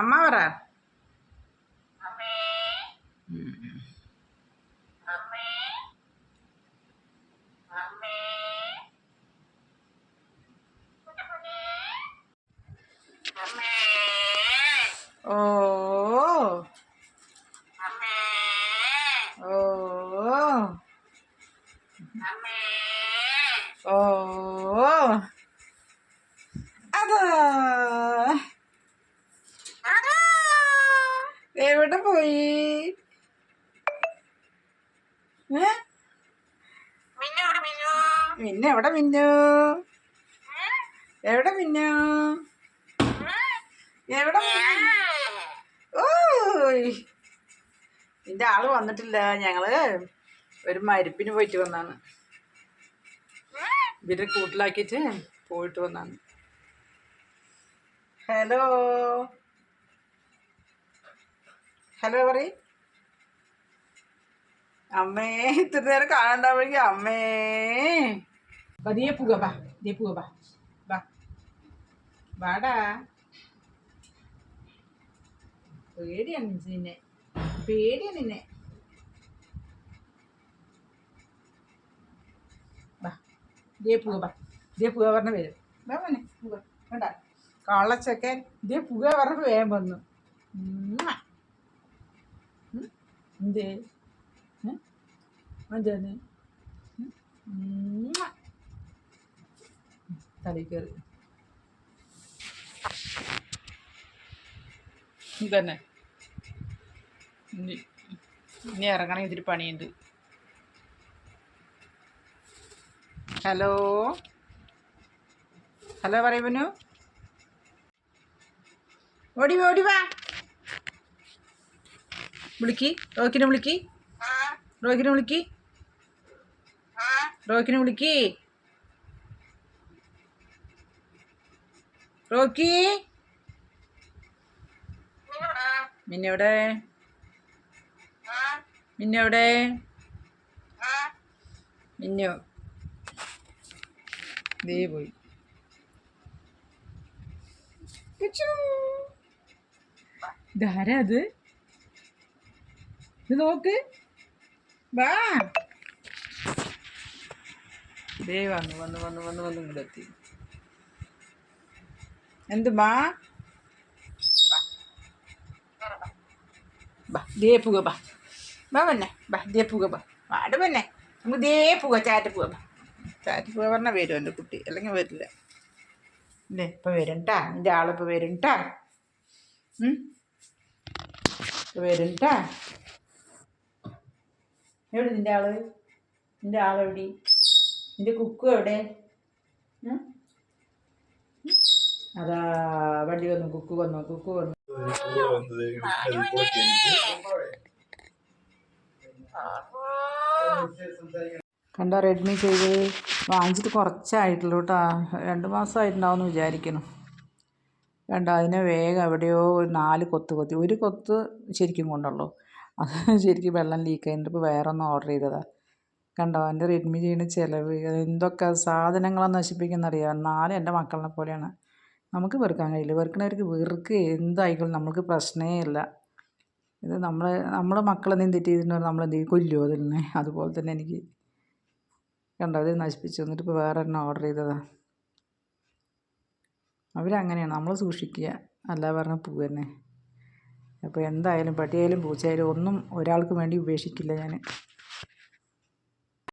അമ്മ പറ ഉം. ഓ ഓ ഓ അതാ എവിടെ പോയി? മിന്നു എവിടെ മിന്നു? എവിടെ മിന്നു? എവിടെ? ഓയ്. നിന്റെ ആൾ വന്നിട്ടില്ല. ഞങ്ങൾ ഒരു മരുപ്പിന് പോയിട്ട് വന്നാണ്. ഇവരെ കൂട്ടിലാക്കിയിട്ട് പോയിട്ട് വന്നാണ്. ഹലോ. ഹലോ പറ അമ്മേ ഇത്ര നേരം കാണണ്ടാവുമെങ്കിൽ അമ്മേ. ബാ, നീ പോക ബാ പേടിയാണ് നിന്നെ പേടിയാണ് നിന്നെ. ബാ ദേ ദേ വേണ്ട ദേ പുക പറഞ്ഞ വേഗം വന്നു. എന്തേ? എന്താണ്. തലയിൽ കയറി ഇതന്നെ ഇനി ഇറങ്ങണം ഇതിരി പണിയുണ്ട്. ഹലോ? ഹലോ പറയുവനു ഓടി ഓടി വാ. വിളിക്ക്. റോക്കിനെ വിളിക്ക്. റോക്കിനെ വിളിക്ക്. റോക്കിനെ വിളിക്ക്. റോക്കി മിന്നെവിടെ? മിന്നെവിടെ? മിന്നോ. ദേ പോയി. ഇതാരാ അത്? ഇത് നോക്ക്. വാ. ദേ വന്നു വന്നു വന്നു വന്നു വന്നു ഇങ്ങോട്ട് എത്തി. എന്ത് മാ? ബാ ദേ പുക ബാ വന്നെ ബാ ദേ പുക ബാ വാട് വന്നെ നമുക്ക് ദേ പുക ചാറ്റ പുക ബാ ചാറ്റ പുക പറഞ്ഞാൽ വരും എന്റെ കുട്ടി അല്ലെങ്കിൽ വരില്ല. ഇല്ലേ ഇപ്പം വരും എന്റെ ആളിപ്പോൾ വരും വരണ്ടാ വരും ട്ടാ. എവിടെ നിന്റെ ആൾ? നിന്റെ ആളെവിടെ? നിന്റെ കുക്കു എവിടെ? അതാ വണ്ടി വന്നു കുക്കു വന്നു കുക്കു വന്നു. കണ്ട റെഡ്മി ചെയ്ത് വാങ്ങിച്ചിട്ട് കുറച്ചായിട്ടുള്ളൂ കേട്ടോ രണ്ട് മാസമായിട്ടുണ്ടാവും വിചാരിക്കണം കണ്ടോ അതിനെ വേഗം എവിടെയോ നാല് കൊത്ത് കൊത്തി. ഒരു കൊത്ത് ശരിക്കും കൊണ്ടുള്ളൂ. അത് ശരിക്കും വെള്ളം ലീക്ക് ആയിട്ട് ഇപ്പോൾ വേറെ ഒന്ന് ഓർഡർ ചെയ്തതാണ് കണ്ടോ എന്റെ റെഡ്മി ചെയ്യുന്ന ചിലവ് എന്തൊക്കെ സാധനങ്ങളാണ് നശിപ്പിക്കുന്നറിയാം? എന്നാലും എന്റെ മക്കളെ പോലെയാണ്. നമുക്ക് വെറുക്കാൻ കഴിയില്ല. വെറുക്കണവർക്ക് വെറുക്ക് എന്തായിക്കോളും. നമുക്ക് പ്രശ്നമേ ഇല്ല. ഇത് നമ്മൾ നമ്മളെ മക്കളെന്തെങ്കിലും തെറ്റ് ചെയ്തിട്ടുണ്ടെങ്കിൽ നമ്മളെന്ത് ചെയ്യും കൊല്ലുമോ അതിനെ? അതുപോലെ തന്നെ എനിക്ക്. കണ്ടോ അത് നശിപ്പിച്ചു. എന്നിട്ട് ഇപ്പോൾ വേറെ ഒന്ന് ഓർഡർ ചെയ്തതാണ് അവരങ്ങനെയാണ്. നമ്മൾ സൂക്ഷിക്കുക. അല്ല പറഞ്ഞ പൂ തന്നെ അപ്പോൾ എന്തായാലും പട്ടിയായാലും പൂച്ചയായാലും ഒന്നും ഒരാൾക്ക് വേണ്ടി ഉപേക്ഷിക്കില്ല ഞാൻ.